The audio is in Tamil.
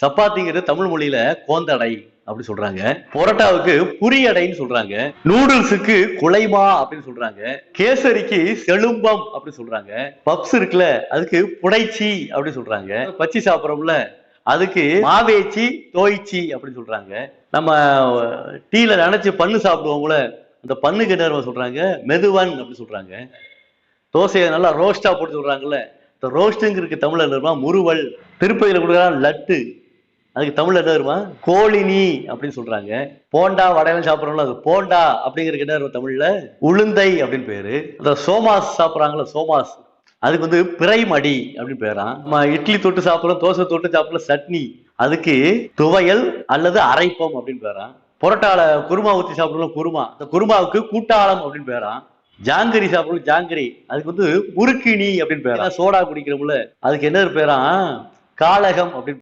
சப்பாத்திங்கிறது தமிழ் மொழியில கோந்தடை அப்படி சொல்றாங்க. பொரோட்டாவுக்கு புரியடைன்னு சொல்றாங்க. நூடுல்ஸுக்கு குலைமா அப்படின்னு சொல்றாங்க. கேசரிக்கு செழும்பம் அப்படின்னு சொல்றாங்க. பப்ஸ் இருக்குல்ல அதுக்கு புடைச்சி அப்படின்னு சொல்றாங்க. பச்சி சாப்பிட்றோம்ல அதுக்கு மாவேச்சி தோய்ச்சி அப்படின்னு சொல்றாங்க. நம்ம டீல நினைச்சு பண்ணு சாப்பிடுவோம்ல அந்த பண்ணுக்கு என்ன சொல்றாங்க. மெதுவன் அப்படி சொல்றாங்க. தோசையை நல்லா ரோஸ்டா போட்டு சொல்றாங்கல்ல. இந்த ரோஸ்ட்டுங்கிறதுக்கு தமிழர் என்ன வருமா முறுவல். திருப்பதியில கொடுக்குறான் லட்டு. அதுக்கு தமிழ்ல என்ன வருமா? கோழினி அப்படின்னு சொல்றாங்க. போண்டா வடையெல்லாம் சாப்பிட்றோம்ல அது போண்டா அப்படிங்கிறதுக்கு என்ன வரும் தமிழ்ல? உளுந்தை அப்படின்னு பேரு. இந்த சோமாஸ் சாப்பிட்றாங்கல்ல சோமாஸ். அதுக்கு வந்து பிறைமடி அப்படின்னு பேரான் நம்ம இட்லி தொட்டு சாப்பிட்றோம் தோசை தொட்டு சாப்பிடலாம் சட்னி. அதுக்கு துவையல் அல்லது அரைப்பம் அப்படின்னு பேரான் புரோட்டால குருமா ஊற்றி சாப்பிடலாம் குருமா. அந்த குருமாவுக்கு கூட்டாளம் அப்படின்னு பேரான் ஜாங்கிரி சாப்பிடலாம் ஜாங்கிரி. அதுக்கு வந்து முறுக்கினி அப்படின்னு பேரா சோடா குடிக்கிறோம்ல அதுக்கு என்ன பேரா காளகம் அப்படின்னு